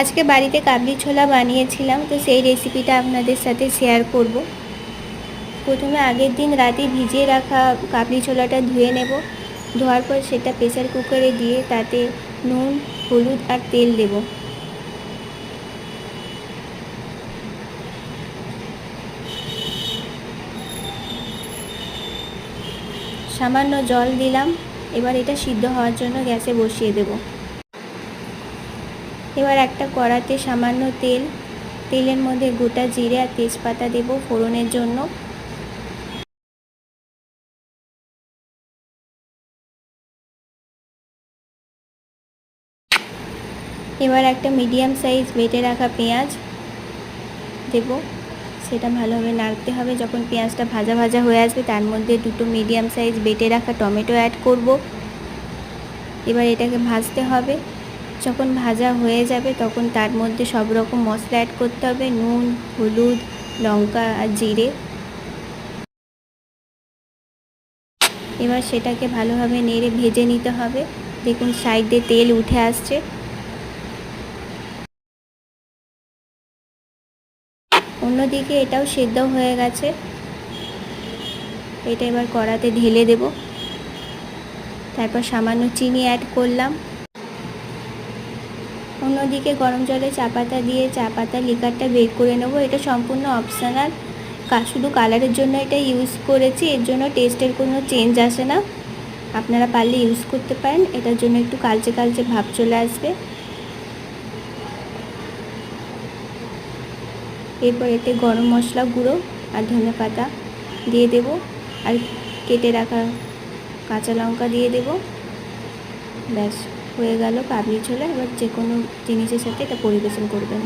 আজকে বাড়িতে কাবলি ছোলা বানিয়েছিলাম, তো সেই রেসিপিটা আপনাদের সাথে শেয়ার করব। প্রথমে আগের দিন রাতে ভিজিয়ে রাখা কাবলি ছোলাটা ধুয়ে নেব। ধোয়ার পর সেটা প্রেসার কুকারে দিয়ে তাতে নুন, হলুদ আর তেল দেব। সামান্য জল দিলাম। এবার এটা সিদ্ধ হওয়ার জন্য গ্যাসে বসিয়ে দেব। এবার একটা কড়াতে সামান্য তেল, তেলের মধ্যে গোটা জিরে আর তেজপাতা দেব ফোড়নের জন্য। এবার একটা মিডিয়াম সাইজ বেটে রাখা পেঁয়াজ দেব। সেটা ভালোভাবে নাড়তে হবে। যখন পেঁয়াজটা ভাজা ভাজা হয়ে আসবে, তার মধ্যে দুটো মিডিয়াম সাইজ বেটে রাখা টমেটো অ্যাড করব। এবার এটাকে ভাজতে হবে। যখন ভাজা হয়ে যাবে তখন তার মধ্যে সব রকম মশলা অ্যাড করতে হবে, নুন, হলুদ, লঙ্কা আর জিরে। এবার সেটাকে ভালোভাবে নেড়ে ভেজে নিতে হবে। দেখুন সাইডে তেল উঠে আসছে। অন্যদিকে এটাও সেদ্ধ হয়ে গেছে। এটা এবার কড়াতে ঢেলে দেব। তারপর সামান্য চিনি অ্যাড করলাম। অন্যদিকে গরম জলে চা পাতা দিয়ে চা পাতা লিকারটা বের করে নেব। এটা সম্পূর্ণ অপশনাল শুধু কালারের জন্য এটা ইউজ করেছি, এর জন্য টেস্টের কোনো চেঞ্জ আসে না। আপনারা পারলে ইউজ করতে পারেন, এটার জন্য একটু কালচে কালচে ভাব চলে আসবে। এরপর এতে গরম মশলা গুঁড়ো আর ধনে পাতা দিয়ে দেব। আর কেটে রাখা কাঁচা লঙ্কা দিয়ে দেব। ব্যাস। হয়ে গেল কাবলি ছোলা এবার যে কোনো জিনিসের সাথে এটা পরিবেশন করবেন।